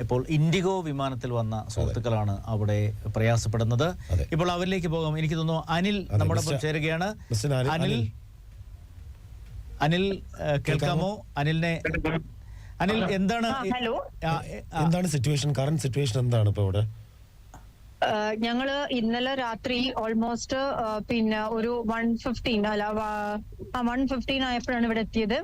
ഇപ്പോൾ ഇൻഡിഗോ വിമാനത്തിൽ വന്ന സുഹൃത്തുക്കളാണ് അവിടെ പ്രയാസപ്പെടുന്നത്. ഇപ്പോൾ അവരിലേക്ക് പോകാം. എനിക്ക് തോന്നുന്നു അനിൽ നമ്മുടെ ചേരുകയാണ്. അനിൽ- അനിൽ കേൾക്കാമോ? അനിലിനെ അനിൽ എന്താണ് എന്താണ് സിറ്റുവേഷൻ കറന്റ് സിറ്റുവേഷൻ എന്താണ് ഇപ്പൊ ഇവിടെ ഞങ്ങൾ ഇന്നലെ രാത്രി ഓൾമോസ്റ്റ് പിന്നെ ഒരു വൺ ഫിഫ്റ്റീൻ അല്ല വൺ ഫിഫ്റ്റീൻ ആയപ്പോഴാണ് ഇവിടെ എത്തിയത്.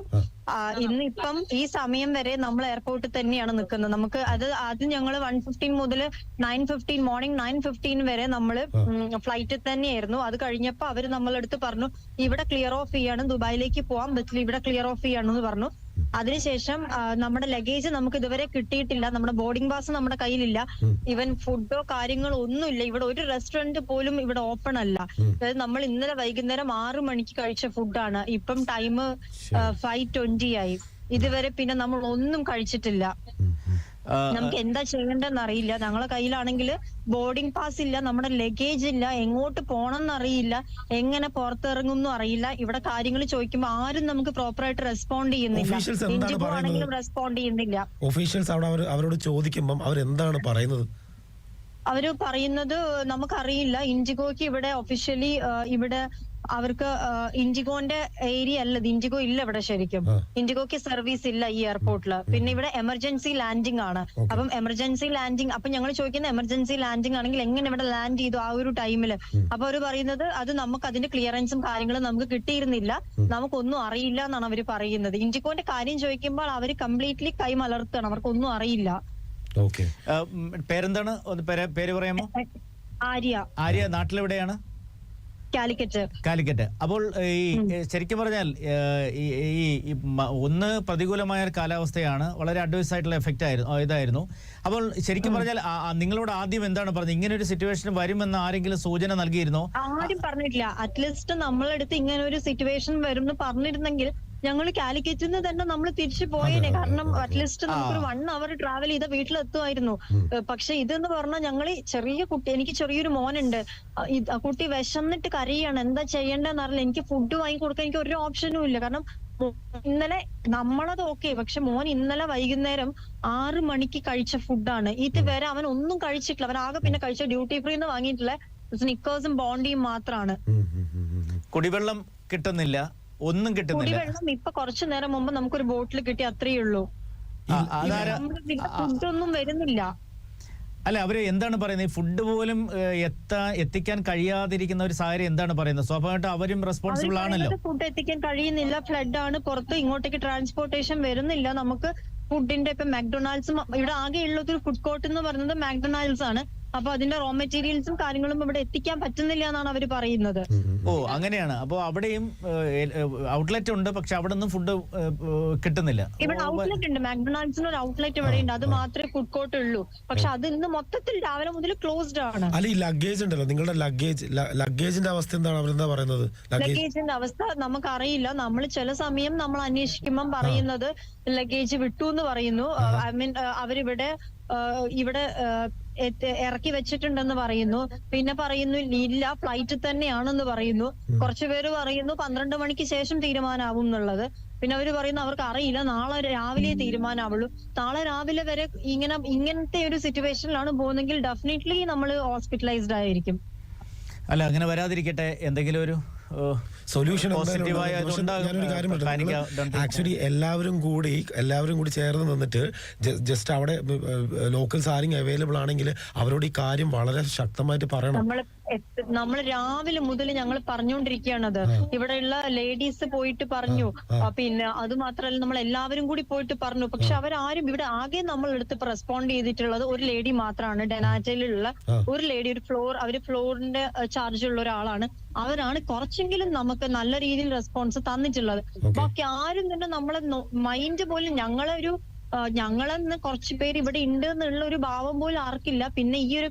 ഇന്നിപ്പം ഈ സമയം വരെ നമ്മൾ എയർപോർട്ടിൽ തന്നെയാണ് നിൽക്കുന്നത്. നമുക്ക് അത് ആദ്യം ഞങ്ങൾ വൺ ഫിഫ്റ്റീൻ മുതൽ nine fifteen morning nine fifteen വരെ നമ്മൾ ഫ്ലൈറ്റിൽ തന്നെയായിരുന്നു. അത് കഴിഞ്ഞപ്പോ അവർ നമ്മളെടുത്ത് പറഞ്ഞു ഇവിടെ ക്ലിയർ ഓഫ് ചെയ്യാണ്. ദുബായിലേക്ക് പോകാൻ പറ്റില്ല ഇവിടെ ക്ലിയർ ഓഫ് ചെയ്യാണെന്ന് പറഞ്ഞു. അതിനുശേഷം ശേഷം നമ്മുടെ ലഗേജ് നമുക്ക് ഇതുവരെ കിട്ടിയിട്ടില്ല. നമ്മുടെ ബോർഡിംഗ് പാസ് നമ്മുടെ കയ്യിലില്ല. ഇവൻ ഫുഡോ കാര്യങ്ങളോ ഒന്നുമില്ല. ഇവിടെ ഒരു റെസ്റ്റോറന്റ് പോലും ഇവിടെ ഓപ്പൺ അല്ല. അതായത് നമ്മൾ ഇന്നലെ വൈകുന്നേരം ആറ് മണിക്ക് കഴിച്ച ഫുഡാണ് ഇപ്പം ടൈം ഫൈവ് ട്വന്റി ആയി. ഇതുവരെ പിന്നെ നമ്മൾ ഒന്നും കഴിച്ചിട്ടില്ല. നമുക്ക് എന്താ ചെയ്യേണ്ടതെന്ന് അറിയില്ല ഞങ്ങളെ കയ്യിലാണെങ്കിൽ ബോർഡിംഗ് പാസ് ഇല്ല നമ്മുടെ ലഗേജ് ഇല്ല എങ്ങോട്ട് പോകണം എന്നറിയില്ല എങ്ങനെ പുറത്തിറങ്ങും എന്നും അറിയില്ല. ഇവിടെ കാര്യങ്ങൾ ചോദിക്കുമ്പോൾ ആരും നമുക്ക് പ്രോപ്പർ ആയിട്ട് റെസ്പോണ്ട് ചെയ്യുന്നില്ല. എന്താണ് റെസ്പോണ്ട് ചെയ്യുന്നില്ല. ഒഫീഷ്യൽസ് അവിടെ അവരോട് അവർ അവരെന്താണ് പറയുന്നത്? അവർ പറയുന്നത് നമുക്കറിയില്ല. ഇൻഡിഗോക്ക് ഇവിടെ ഒഫീഷ്യലി ഇവിടെ അവർക്ക് ഇൻഡിഗോന്റെ ഏരിയ അല്ല ഇൻഡിഗോ ഇല്ല ഇവിടെ ശരിക്കും. ഇൻഡിഗോക്ക് സർവീസ് ഇല്ല ഈ എയർപോർട്ടിൽ പിന്നെ ഇവിടെ എമർജൻസി ലാൻഡിംഗ് ആണ്. അപ്പം എമർജൻസി ലാൻഡിംഗ് അപ്പൊ ഞങ്ങൾ ചോദിക്കുന്ന എമർജൻസി ലാൻഡിംഗ് ആണെങ്കിൽ എങ്ങനെ ഇവിടെ ലാൻഡ് ചെയ്തു ആ ഒരു ടൈമിൽ അപ്പൊ അവർ പറയുന്നത് അത് നമുക്ക് അതിന്റെ ക്ലിയറൻസും കാര്യങ്ങളും നമുക്ക് കിട്ടിയിരുന്നില്ല. നമുക്കൊന്നും അറിയില്ല എന്നാണ് അവർ പറയുന്നത്. ഇൻഡിഗോന്റെ കാര്യം ചോദിക്കുമ്പോൾ അവർ കംപ്ലീറ്റ്ലി കൈ മലർത്തുകയാണ്. അവർക്കൊന്നും അറിയില്ല. ഓക്കെ. പേരെന്താണ്? പേര് പറയാമോ? ആര്യ. ആര്യ നാട്ടിലെവിടെയാണ്? കാലിക്കറ്റ്. കാലിക്കറ്റ്. അപ്പോൾ ഈ ശരിക്കും പറഞ്ഞാൽ ഈ ഒന്ന് പ്രതികൂലമായ ഒരു കാലാവസ്ഥയാണ്. വളരെ അഡ്വൈസ് ആയിട്ടുള്ള എഫക്റ്റ് ആയിരുന്നു ഇതായിരുന്നു. അപ്പോൾ ശരിക്കും പറഞ്ഞാൽ നിങ്ങളോട് ആദ്യം എന്താണ് പറഞ്ഞത്? ഇങ്ങനെ ഒരു സിറ്റുവേഷൻ വരുമെന്ന് ആരെങ്കിലും സൂചന നൽകിയിരുന്നോ? ആരും പറഞ്ഞിട്ടില്ല. അറ്റ്ലീസ്റ്റ് നമ്മളെടുത്ത് ഇങ്ങനെ ഒരു സിറ്റുവേഷൻ വരും എന്ന് പറഞ്ഞിരുന്നെങ്കിൽ ഞങ്ങൾ കാലിക്കറ്റിൽ നിന്ന് തന്നെ നമ്മൾ തിരിച്ചു പോയേനെ. കാരണം അറ്റ്ലീസ്റ്റ് നമുക്കൊരു വൺ അവർ ട്രാവൽ ചെയ്ത വീട്ടിലെത്തുമായിരുന്നു. പക്ഷെ ഇതെന്ന് പറഞ്ഞാൽ ഞങ്ങൾ ചെറിയ കുട്ടി എനിക്ക് ചെറിയൊരു മോനുണ്ട്. ആ കുട്ടി വിശന്നിട്ട് കരയാണ് എന്താ ചെയ്യേണ്ടതെന്ന് അറിയില്ല. എനിക്ക് ഫുഡ് വാങ്ങി കൊടുക്കാൻ എനിക്ക് ഒരു ഓപ്ഷനും ഇല്ല. കാരണം ഇന്നലെ നമ്മളത് ഓക്കെ പക്ഷെ മോൻ ഇന്നലെ വൈകുന്നേരം ആറ് മണിക്ക് കഴിച്ച ഫുഡാണ് ഇതുവരെ അവൻ ഒന്നും കഴിച്ചിട്ടില്ല. അവൻ ആകെ പിന്നെ കഴിച്ച ഡ്യൂട്ടി ഫ്രീ എന്ന് വാങ്ങിയിട്ടില്ല സ്നിക്കേഴ്സും ബോണ്ടിയും മാത്രമാണ് കുടിവെള്ളം കിട്ടുന്നില്ല. ഒന്നും കിട്ടുന്നില്ല. കുടിവെള്ളം ഇപ്പൊ കുറച്ചു നേരം മുമ്പ് നമുക്കൊരു ബോട്ടിൽ കിട്ടി അത്രയേ ഉള്ളൂ. അതാരാ ഫുഡൊന്നും വരുന്നില്ല. അല്ല അവർ എന്താണ് പറയുന്നത്? ഈ ഫുഡ് പോലും എത്താൻ എത്തിക്കാൻ കഴിയാതിരിക്കുന്ന ഒരു സാഹചര്യം എന്താണ് പറയുന്നത്? സ്വാഭാവികമായിട്ടും അവരും റെസ്പോൺസിബിൾ ആണല്ലോ. ഫുഡ് എത്തിക്കാൻ കഴിയുന്നില്ല ഫ്ലഡ് ആണ് പുറത്ത് ഇങ്ങോട്ടേക്ക് ട്രാൻസ്പോർട്ടേഷൻ വരുന്നില്ല. നമുക്ക് ഫുഡിന്റെ ഇപ്പൊ മാക്ഡൊണാൾഡ്സും ഇവിടെ ആകെയുള്ളത് ഒരു ഫുഡ് കോർട്ട് എന്ന് പറയുന്നത് മാക്ഡൊണാൾഡ്സ് ആണ്. അപ്പൊ അതിന്റെ റോ മെറ്റീരിയൽസും കാര്യങ്ങളും ഇവിടെ എത്തിക്കാൻ പറ്റുന്നില്ല എന്നാണ് അവർ പറയുന്നത്. ഓ അങ്ങനെയാണ്. അപ്പൊ അവിടെയും ഔട്ട്ലെറ്റ് ഉണ്ട്. പക്ഷെ അവിടെ നിന്നും ഫുഡ് കിട്ടുന്നില്ല. ഇവിടെ ഔട്ട്ലെറ്റ് ഉണ്ട്. മാക്ഡൊണാൾഡ്സിന് ഒരു ഔട്ട്ലെറ്റ് ഇവിടെ ഉണ്ട്. അത് മാത്രമേ ഫുഡ് കോർട്ട് ഉള്ളൂ. പക്ഷെ അത് ഇന്ന് മൊത്തത്തിൽ രാവിലെ മുതൽ ക്ലോസ്ഡ് ആണ്. അല്ല ഈ ലഗേജ് ഉണ്ടല്ലോ. നിങ്ങളുടെ ലഗേജ് ലഗേജിന്റെ അവസ്ഥ എന്താണ്? അവരെന്താ പറയുന്നത്? ലഗേജ് ലഗേജിന്റെ അവസ്ഥ നമുക്കറിയില്ല. നമ്മൾ ചില സമയം നമ്മൾ അന്വേഷിക്കുമ്പം പറയുന്നത് ലഗേജ് വിട്ടു എന്ന് പറയുന്നു. ഐ മീൻ അവരിവിടെ ഇവിടെ ഇറക്കി വെച്ചിട്ടുണ്ടെന്ന് പറയുന്നു. പിന്നെ പറയുന്നു ഇല്ല ഫ്ലൈറ്റിൽ തന്നെയാണെന്ന് പറയുന്നു. കുറച്ചു പേര് പറയുന്നു പന്ത്രണ്ട് മണിക്ക് ശേഷം തീരുമാനമാവും എന്നുള്ളത്. പിന്നെ അവർ പറയുന്നു അവർക്ക് അറിയില്ല നാളെ രാവിലെ തീരുമാനമാവുള്ളൂ നാളെ രാവിലെ വരെ ഇങ്ങനെ ഇങ്ങനത്തെ ഒരു സിറ്റുവേഷനിലാണ് പോകുന്നെങ്കിൽ ഡെഫിനറ്റ്ലി നമ്മൾ ഹോസ്പിറ്റലൈസ്ഡ് ആയിരിക്കും. അല്ല അങ്ങനെ വരാതിരിക്കട്ടെ എന്തെങ്കിലും ഒരു സൊല്യൂഷൻ ആക്ച്വലി എല്ലാവരും കൂടി എല്ലാവരും കൂടി ചേർന്ന് നിന്നിട്ട് ജസ്റ്റ് അവിടെ ലോക്കൽ ആരെങ്കിലും അവൈലബിൾ ആണെങ്കിൽ അവരോട് ഈ കാര്യം വളരെ ശക്തമായിട്ട് പറയണം. നമ്മൾ രാവിലെ മുതൽ ഞങ്ങൾ പറഞ്ഞുകൊണ്ടിരിക്കുകയാണത് ഇവിടെയുള്ള ലേഡീസ് പോയിട്ട് പറഞ്ഞു. പിന്നെ അത് മാത്രമല്ല നമ്മൾ എല്ലാവരും കൂടി പോയിട്ട് പറഞ്ഞു. പക്ഷെ അവരാരും ഇവിടെ ആകെ നമ്മൾ എടുത്ത് റെസ്പോണ്ട് ചെയ്തിട്ടുള്ളത് ഒരു ലേഡി മാത്രമാണ് ഡെനാറ്റയിലുള്ള ഒരു ലേഡി ഒരു ഫ്ലോർ അവർ ഫ്ലോറിന്റെ ചാർജ് ഉള്ള ഒരാളാണ്. അവരാണ് കുറച്ചെങ്കിലും നമുക്ക് നല്ല രീതിയിൽ റെസ്പോൺസ് തന്നിട്ടുള്ളത്. ബാക്കി ആരും തന്നെ നമ്മളെ മൈൻഡ് പോലും ഞങ്ങളെ ഒരു ഞങ്ങളെന്ന് കുറച്ച് പേര് ഇവിടെ ഉണ്ട് എന്നുള്ള ഒരു ഭാവം പോലും ആർക്കില്ല. പിന്നെ ഈ ഒരു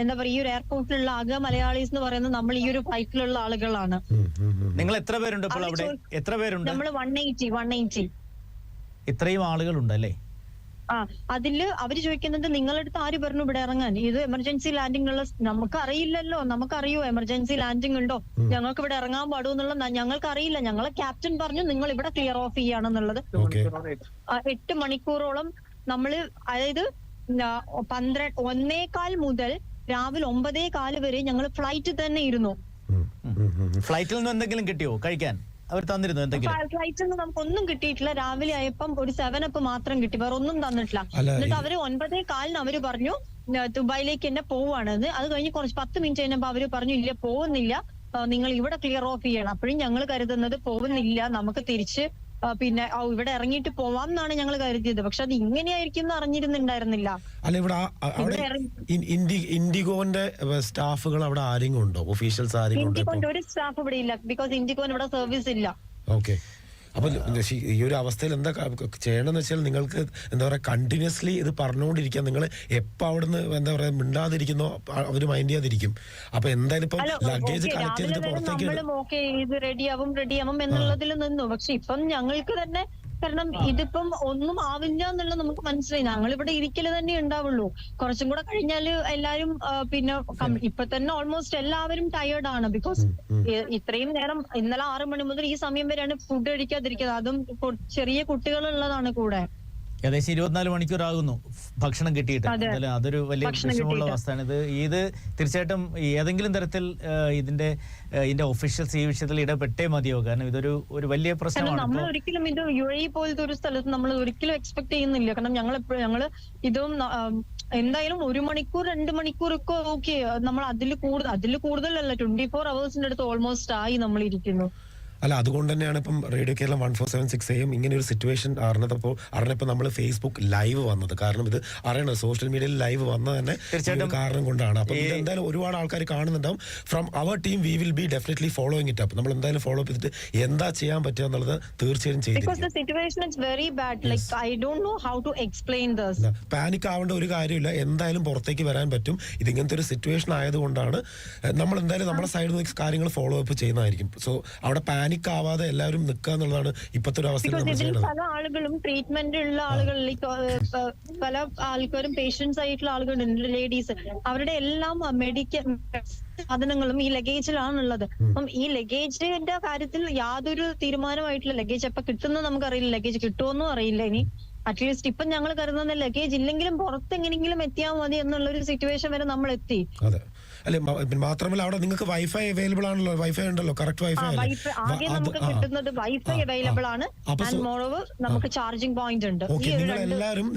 എന്താ പറയാ ഈ ഒരു എയർപോർട്ടിലുള്ള ആകെ മലയാളീസ് എന്ന് പറയുന്നത് നമ്മൾ ഈ ഒരു ഫ്ലൈറ്റിലുള്ള ആളുകളാണ്. നിങ്ങൾ എത്ര പേരുണ്ട് ഇപ്പോൾ അവിടെ? എത്ര പേരുണ്ട്? നമ്മൾ വൺ എയ്റ്റി വൺ എയ്റ്റി ഇത്രയും ആളുകളുണ്ട് അല്ലേ? ആ അതിൽ അവർ ചോദിക്കുന്നത് നിങ്ങളടുത്ത് ആര് പറഞ്ഞു ഇവിടെ ഇറങ്ങാൻ? ഇത് എമർജൻസി ലാൻഡിംഗ് ഉള്ള നമുക്ക് അറിയില്ലല്ലോ. നമുക്കറിയോ എമർജൻസി ലാൻഡിംഗ് ഉണ്ടോ? ഞങ്ങൾക്ക് ഇവിടെ ഇറങ്ങാൻ പാടൂ എന്നുള്ള ഞങ്ങൾക്ക് അറിയില്ല. ഞങ്ങളെ ക്യാപ്റ്റൻ പറഞ്ഞു നിങ്ങൾ ഇവിടെ ക്ലിയർ ഓഫ് ചെയ്യാണെന്നുള്ളത് എട്ട് മണിക്കൂറോളം നമ്മൾ അതായത് പന്ത്രണ്ട് ഒന്നേകാൽ മുതൽ രാവിലെ ഒമ്പതേ കാൽ വരെ ഞങ്ങൾ ഫ്ലൈറ്റിൽ തന്നെ ഇരുന്നു. ഫ്ലൈറ്റിൽ നിന്ന് എന്തെങ്കിലും കിട്ടിയോ? കഴിക്കാൻ? അവർ തന്നിരുന്നു എന്തെങ്കിലും? ഫ്ലൈറ്റിൽ നിന്ന് നമുക്ക് ഒന്നും കിട്ടിയിട്ടില്ല. രാവിലെ ആയപ്പം ഒരു സെവൻ അപ്പ് മാത്രം കിട്ടി. വേറെ ഒന്നും തന്നിട്ടില്ല. എന്നിട്ട് അവർ ഒൻപതേ കാലിന് അവർ പറഞ്ഞു ദുബായിലേക്ക് തന്നെ പോവാണെന്ന് അത് കഴിഞ്ഞ് കുറച്ച് പത്ത് മിനിറ്റ് കഴിഞ്ഞപ്പോ അവർ പറഞ്ഞു ഇല്ല പോകുന്നില്ല നിങ്ങൾ ഇവിടെ ക്ലിയർ ഓഫ് ചെയ്യണം. അപ്പോഴും ഞങ്ങൾ കരുതുന്നത് പോകുന്നില്ല നമുക്ക് തിരിച്ച് പിന്നെ ഓ ഇവിടെ ഇറങ്ങിയിട്ട് പോവാം എന്നാണ് ഞങ്ങൾ കരുതിയത്. പക്ഷെ അത് ഇങ്ങനെയായിരിക്കും എന്ന് അറിഞ്ഞിരുന്നുണ്ടായിരുന്നില്ല. അല്ല ഇവിടെ അവിടെ ഇൻഡിഗോന്റെ സ്റ്റാഫുകൾ അവിടെ ആരെങ്കിലും ഉണ്ടോ? ഒഫീഷ്യൽസ് ആരെങ്കിലും ഇന്ത്യക്കോന്റെ ഒരു സ്റ്റാഫ് ഇവിടെ ഇല്ല. ബിക്കോസ് ഇൻഡിഗോന് ഇവിടെ സർവീസ് ഇല്ല. ഓക്കെ. അപ്പൊ ഈ ഒരു അവസ്ഥയിൽ എന്താ ചെയ്യണം ചെയ്യണമെന്ന് വെച്ചാൽ നിങ്ങൾക്ക് എന്താ പറയുക കണ്ടിന്യൂസ്ലി ഇത് പറഞ്ഞുകൊണ്ടിരിക്കുക നിങ്ങൾ എപ്പോ അവിടുന്ന് എന്താ പറയുക മിണ്ടാതിരിക്കുന്നോ അവർ അവർ മൈൻഡ് ചെയ്യാതിരിക്കും. അപ്പൊ എന്തായാലും ഇപ്പൊ ലഗേജ് കളക്ട് ചെയ്തിട്ട് പുറത്തേക്ക് റെഡിയാവും റെഡിയാവും എന്നുള്ളതിൽ നിന്നു. പക്ഷെ ഇപ്പം ഞങ്ങൾക്ക് തന്നെ കാരണം ഇതിപ്പം ഒന്നും ആവില്ല എന്നുള്ളത് നമുക്ക് മനസ്സിലായി. ഞങ്ങൾ ഇവിടെ ഇരിക്കൽ തന്നെ ഉണ്ടാവുള്ളൂ. കുറച്ചും കൂടെ കഴിഞ്ഞാൽ എല്ലാരും പിന്നെ ഇപ്പൊ തന്നെ ഓൾമോസ്റ്റ് എല്ലാവരും ടയേർഡ് ആണ് ബിക്കോസ് ഇത്രയും നേരം ഇന്നലെ ആറു മണി മുതൽ ഈ സമയം വരെയാണ് ഫുഡ് കഴിക്കാതിരിക്കുന്നത്. അതും ചെറിയ ചെറിയ കുട്ടികളുള്ളതാണ് കൂടെ. ഏകദേശം ഇരുപത്തിനാല് മണിക്കൂറാകുന്നു. ഭക്ഷണം കിട്ടിയിട്ട്. അതെ. അതൊരു വലിയ വിഷമമുള്ള അവസ്ഥയാണ്. ഇത് ഇത് തീർച്ചയായിട്ടും ഏതെങ്കിലും തരത്തിൽ ഇതിന്റെ ഇതിന്റെ ഒഫീഷ്യൽസ് ഈ വിഷയത്തിൽ ഇടപെട്ടേ മതിയോ കാരണം ഇതൊരു ഒരു വലിയ പ്രശ്നമാണ്. നമ്മൾ ഒരിക്കലും ഇത് യു എ പോലത്തെ ഒരു സ്ഥലത്ത് നമ്മൾ ഒരിക്കലും എക്സ്പെക്ട് ചെയ്യുന്നില്ല. കാരണം ഞങ്ങൾ എപ്പോഴും ഞങ്ങൾ ഇതും എന്തായാലും ഒരു മണിക്കൂർ രണ്ട് മണിക്കൂറൊക്കെ ഓക്കെ. നമ്മൾ അതിൽ കൂടുതൽ അതിൽ കൂടുതലല്ല. ട്വന്റി ഫോർ അവേഴ്സിന്റെ അടുത്ത് ഓൾമോസ്റ്റ് ആയി നമ്മൾ ഇരിക്കുന്നു. അല്ല അതുകൊണ്ട് തന്നെയാണ് ഇപ്പം radio Keralam one four seven six എയും ഇങ്ങനെ ഒരു സിറ്റുവേഷൻ അറിഞ്ഞപ്പോൾ അറിഞ്ഞപ്പോൾ നമ്മൾ ഫേസ്ബുക്ക് ലൈവ് വന്നത്. കാരണം ഇത് അറിയണം? സോഷ്യൽ മീഡിയയിൽ ലൈവ് വന്നത് തന്നെ കാരണം കൊണ്ടാണ്. അപ്പൊ ഇത് എന്തായാലും ഒരുപാട് ആൾക്കാർ കാണുന്നുണ്ടാവും. From our team we will be definitely following it up നമ്മൾ എന്തായാലും ഫോളോ അപ്പ് ചെയ്തിട്ട് എന്താ ചെയ്യാൻ പറ്റുക എന്നുള്ളത് തീർച്ചയായും ബിക്കോസ് ദ ചെയ്തിരിക്കും. Situation is very bad like I don't know how to explain thus panic ആവേണ്ട ഒരു കാര്യമില്ല. എന്തായാലും പുറത്തേക്ക് വരാൻ പറ്റും. ഇതിങ്ങനത്തെ ഒരു സിറ്റുവേഷൻ ആയതുകൊണ്ടാണ് നമ്മൾ എന്തായാലും നമ്മുടെ സൈഡിൽ നിന്ന് കാര്യങ്ങൾ ഫോളോ അപ്പ് ചെയ്യുന്നതായിരിക്കും. സോ അവിടെ പാനിക് ആവാതെ എല്ലാവരും നിൽക്കുക എന്നുള്ളതാണ് ഇപ്പോഴത്തെ ഒരു അവസ്ഥ പല ആളുകളും ട്രീറ്റ്മെന്റ് ഉള്ള ആളുകളിലേക്ക് ലൈക്ക് പല ആൾക്കാരും പേഷ്യൻസ് ആയിട്ടുള്ള ആളുകളുണ്ട്. ലേഡീസ് അവരുടെ എല്ലാം മെഡിക്കൽ സാധനങ്ങളും ഈ ലഗേജിലാണുള്ളത് അപ്പം ഈ ലഗേജിന്റെ കാര്യത്തിൽ യാതൊരു തീരുമാനമായിട്ടുള്ള ലഗേജ് എപ്പൊ കിട്ടുന്നത് നമുക്കറിയില്ല. ലഗേജ് കിട്ടുമെന്നും അറിയില്ല ഇനി. അറ്റ്ലീസ്റ്റ് ഇപ്പം ഞങ്ങൾ കരുതുന്ന ലഗേജ് ഇല്ലെങ്കിലും പുറത്ത് എങ്ങനെയെങ്കിലും എത്തിയാൽ മതി എന്നുള്ള ഒരു സിറ്റുവേഷൻ വരെ നമ്മൾ എത്തി. അതെ. അല്ലെ മാത്രമല്ല അവിടെ നിങ്ങൾക്ക് വൈഫൈ അവൈലബിൾ ആണല്ലോ. വൈഫൈ ഉണ്ടല്ലോ കറക്റ്റ് വൈഫൈ ആകെ നമുക്ക് കിട്ടുന്നത് വൈഫൈ അവൈലബിൾ ആണ്. മോറോവർ നമുക്ക് ചാർജിംഗ് പോയിന്റ് ഉണ്ട്. നിങ്ങൾ എല്ലാവരും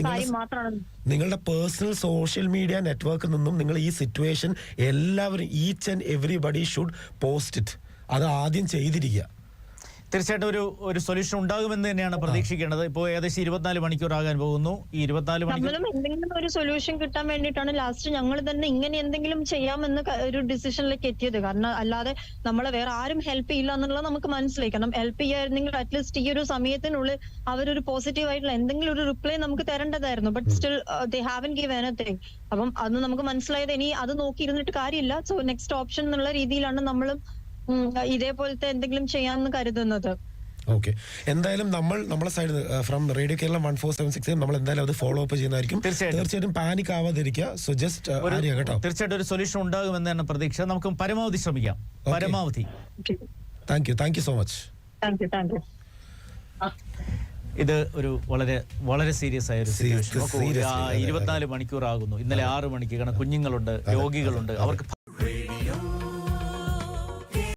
നിങ്ങളുടെ പേഴ്സണൽ സോഷ്യൽ മീഡിയ നെറ്റ്വർക്കിൽ നിന്നും നിങ്ങൾ ഈ സിറ്റുവേഷൻ എല്ലാവരും each and everybody should post it അത് ആദ്യം ചെയ്തിരിക്കുക. തീർച്ചയായിട്ടും ഒരു ഒരു സൊല്യൂഷൻ ഉണ്ടാകുമെന്ന് തന്നെയാണ് പ്രതീക്ഷിക്കേണ്ടത്. ഇപ്പോൾ ഏകദേശം ഇരുപത്തിനാല് മണിക്കൂർ ആകാൻ പോകുന്നു. ഈ ഇരുപത്തിനാല് മണിക്കൂർ എന്തെങ്കിലും ഒരു സൊല്യൂഷൻ കിട്ടാൻ വേണ്ടിയിട്ടാണ് ലാസ്റ്റ് ഞങ്ങൾ തന്നെ ഇങ്ങനെ എന്തെങ്കിലും ചെയ്യാമെന്ന് ഒരു ഡിസിഷനിലേക്ക് എത്തിയത്. കാരണം അല്ലാതെ നമ്മളെ വേറെ ആരും ഹെൽപ്പ് ചെയ്യില്ല എന്നുള്ളത് നമുക്ക് മനസ്സിലായി. കാരണം ഹെൽപ്പ് ചെയ്യായിരുന്നെങ്കിൽ അറ്റ്ലീസ്റ്റ് ഈ ഒരു സമയത്തിനുള്ളിൽ അവരൊരു പോസിറ്റീവ് ആയിട്ടുള്ള എന്തെങ്കിലും ഒരു റിപ്ലൈ നമുക്ക് തരേണ്ടതായിരുന്നു. But still they haven't give anything അപ്പം അത് നമുക്ക് മനസ്സിലായത് ഇനി അത് നോക്കി ഇരുന്നിട്ട് കാര്യമില്ല. സോ നെക്സ്റ്റ് ഓപ്ഷൻ എന്നുള്ള രീതിയിലാണ് നമ്മൾ ഇതേപോലത്തെ എന്തെങ്കിലും ചെയ്യാമെന്ന് കരുതുന്നത്. ഓക്കെ. എന്തായാലും നമ്മൾ നമ്മളെ സൈഡിൽ from radio Keralam one four seven six നമ്മൾ എന്തായാലും അത് ഫോളോ അപ്പ് ചെയ്യുന്നതായിരിക്കും. തീർച്ചയായിട്ടും. പാനിക് ആവാതിരിക്കുക. സോ ജസ്റ്റ് കേട്ടോ. തീർച്ചയായിട്ടും ഒരു സൊല്യൂഷൻ ഉണ്ടാകുമെന്ന് തന്നെ പ്രതീക്ഷ. നമുക്ക് പരമാവധി ശ്രമിക്കാം. പരമാവധി. Thank you thank you so much ഇത് ഒരു വളരെ വളരെ സീരിയസ് ആയ ഒരു സീരിയസ് സിറ്റുവേഷൻ. ഇരുപത്തിനാല് മണിക്കൂർ ആകുന്നു ഇന്നലെ ആറ് മണിക്ക് കാരണം കുഞ്ഞുങ്ങളുണ്ട് രോഗികളുണ്ട്. അവർക്ക്